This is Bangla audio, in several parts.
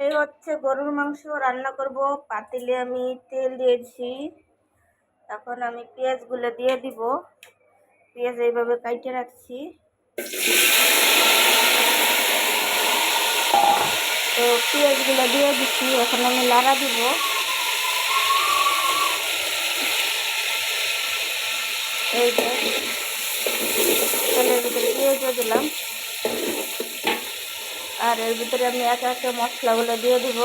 এই হচ্ছে গরুর মাংস রান্না করব। পাতিলে আমি তেল দিয়েছি। এখন আমি পেঁয়াজগুলো দিয়ে দিব। পেঁয়াজ এইভাবে কাইটে রাখছি। তো পেঁয়াজগুলো দিয়ে দিচ্ছি। এখন আমি লাড়া দিব। এই যে, তেলের ভিতরে পেঁয়াজও দিলাম। আর এর ভিতরে আমি একে একে মশলাগুলো দিয়ে দিব।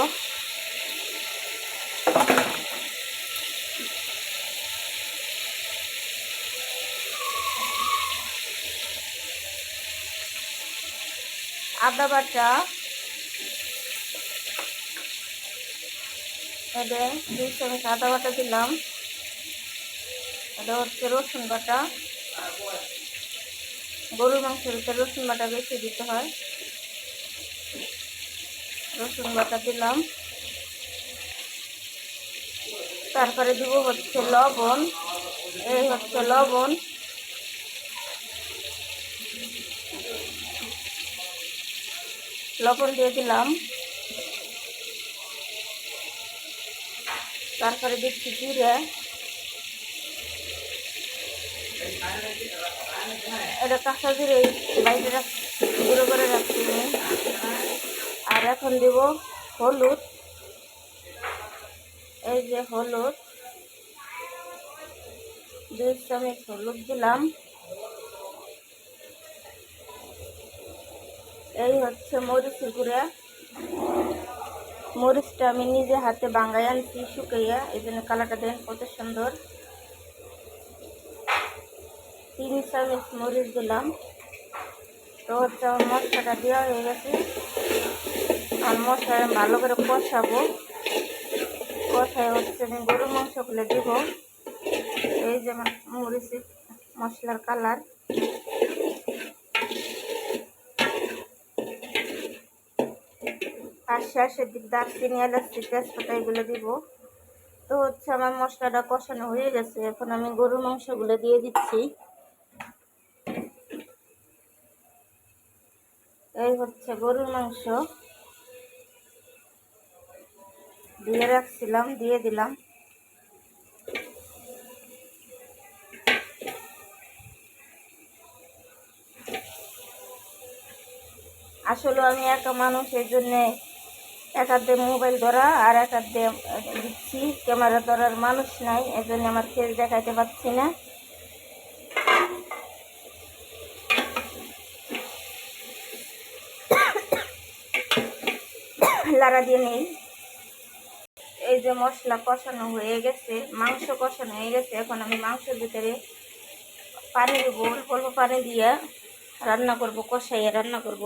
আদা বাটা এটা দুই চামচ আদা বাটা দিলাম। এটা হচ্ছে রসুন বাটা। গরুর মাংসের ভিতরে রসুন বাটা বেশি দিতে হয়। রসুন বাটা দিলাম। তারপরে দিব হচ্ছে লবণ। এই হচ্ছে লবণ। লবণ দিয়ে দিলাম। তারপরে দিচ্ছি জিরে। এটা কাঁচা জিরে বাইরে গুঁড়ো করে এখন দিব হলুদ। এই যে হলুদ। দুই চামচ হলুদ দিলাম। এই হচ্ছে মরিচ গুঁড়া। মরিচটা আমি নিজে হাতে বাঙ্গাই আনছি, শুকাইয়া। এই জন্য কালারটা দেন কত সুন্দর। তিন চামচ মরিচ দিলাম। তো হচ্ছে আমার মশলাটা দেওয়া হয়ে গেছে। আর মশলা ভালো করে কষাবো। কষায় হচ্ছে আমি গরুর মাংসগুলো দিব। এই যেমন মরিচ মশলার কালার। আর শেষের দিক দারচিনি, এলাচি, তেজপাতা এগুলো দিব। তো হচ্ছে আমার মশলাটা কষানো হয়ে গেছে। এখন আমি গরুর মাংসগুলো দিয়ে দিচ্ছি। এই হচ্ছে গরুর মাংস। দিয়ে রাখছিলাম, দিয়ে দিলাম। আসলে আমি একা মানুষ, এই জন্যে এক হাত মোবাইল ধরা আর এক হাত দিচ্ছি। ক্যামেরা ধরার মানুষ নাই, এই জন্য আমার ফেস দেখাতে পাচ্ছি না। লাড়া দিয়ে নেই। এই যে মশলা কষানো হয়ে গেছে, মাংস কষানো হয়ে গেছে, এখন আমি মাংসের ভিতরে পানি দেবো, অল্প অল্প পানি দিয়ে রান্না করব, কষাইয়ে রান্না করব।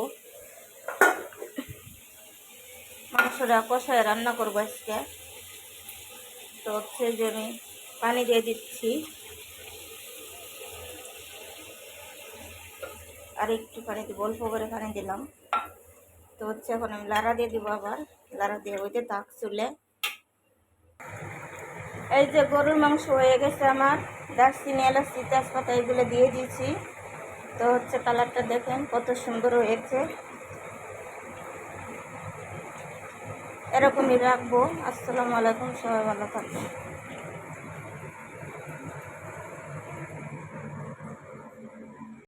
মাংসটা কষাইয়ে রান্না করব আজকে। তো সেই যে আমি পানি দিয়ে দিচ্ছি। আর একটু পানি দিব, অল্প করে পানি দিলাম। তো হচ্ছে এখন আমি লাড়া দিয়ে দিব আবার। লাড়া দিয়ে ওই যে দাগ চুলে এই যে গরুর মাংস হয়ে গেছে আমার। দারচিনি এলাচি, তেজপাতা এগুলো দিয়ে দিয়েছি। তো হচ্ছে কালারটা দেখেন, কত সুন্দর হয়েছে। এরকমই রাখব। আসসালামু আলাইকুম, সবাই ভালো থাকবেন।